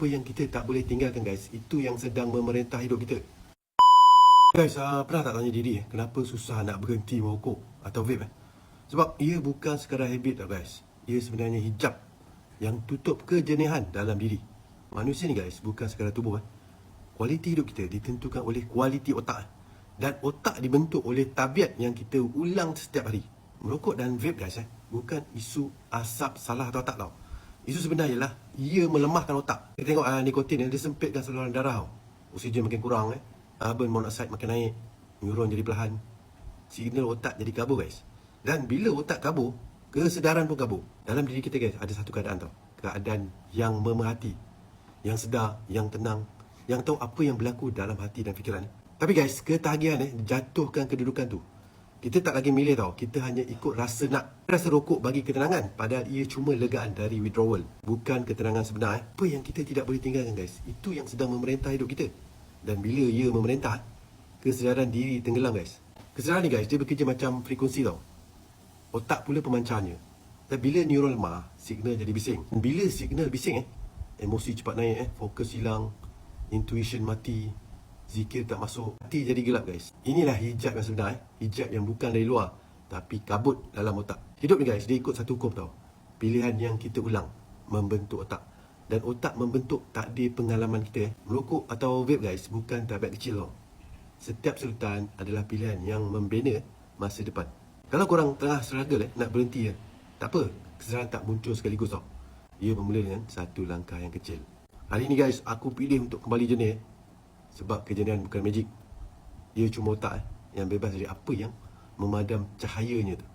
apa yang kita tak boleh tinggalkan guys Itu yang sedang memerintah hidup kita Guys, uh, pernah tak tanya diri eh, Kenapa susah nak berhenti merokok Atau vape eh? Sebab ia bukan sekadar habit tau guys Ia sebenarnya hijab Yang tutup kejenihan dalam diri Manusia ni guys, bukan sekadar tubuh eh. Kualiti hidup kita ditentukan oleh kualiti otak eh. Dan otak dibentuk oleh tabiat yang kita ulang setiap hari Merokok dan vape guys eh Bukan isu asap salah atau tak tau Isu sebenarnya ialah Ia melemahkan otak. Kita tengok uh, nikotin yang dia sempitkan saluran darah Oksigen makin kurang eh. Carbon monoxide makin naik. Neuron jadi perlahan. Signal otak jadi kabur guys. Dan bila otak kabur Kesedaran pun kabur. Dalam diri kita guys Ada satu keadaan tau. Keadaan yang memerhati. Yang sedar Yang tenang. Yang tahu apa yang berlaku dalam hati dan fikiran. Tapi guys Ketagihan eh Jatuhkan kedudukan tu kita tak lagi milih tau. Kita hanya ikut rasa nak Rasa rokok bagi ketenangan. Padahal ia cuma legaan dari withdrawal. Bukan ketenangan sebenar eh. Apa yang kita tidak boleh tinggalkan guys? Itu yang sedang memerintah hidup kita. Dan bila ia memerintah Kesedaran diri tenggelam guys. Kesedaran ni guys Dia bekerja macam frekuensi tau. Otak pula pemancarnya. Dan bila neuron lemah Signal jadi bising. Bila signal bising eh Emosi cepat naik eh Fokus hilang Intuition mati Zikir tak masuk Hati jadi gelap guys. Inilah hijab yang sebenar eh. Hijab yang bukan dari luar Tapi kabut dalam otak. Hidup ni guys Dia ikut satu hukum tau. Pilihan yang kita ulang Membentuk otak. Dan otak membentuk takdir pengalaman kita eh. Merokok atau vape guys Bukan tabiat kecil tau. Setiap sultan adalah pilihan yang membina masa depan. Kalau korang tengah struggle eh, nak berhenti eh, Tak apa. Kesedaran tak muncul sekaligus tau. Ia bermula dengan satu langkah yang kecil. Hari ni guys Aku pilih untuk kembali jenis eh. Sebab kejadian bukan magic. Dia cuma otak eh, Yang bebas dari apa yang Memadam cahayanya tu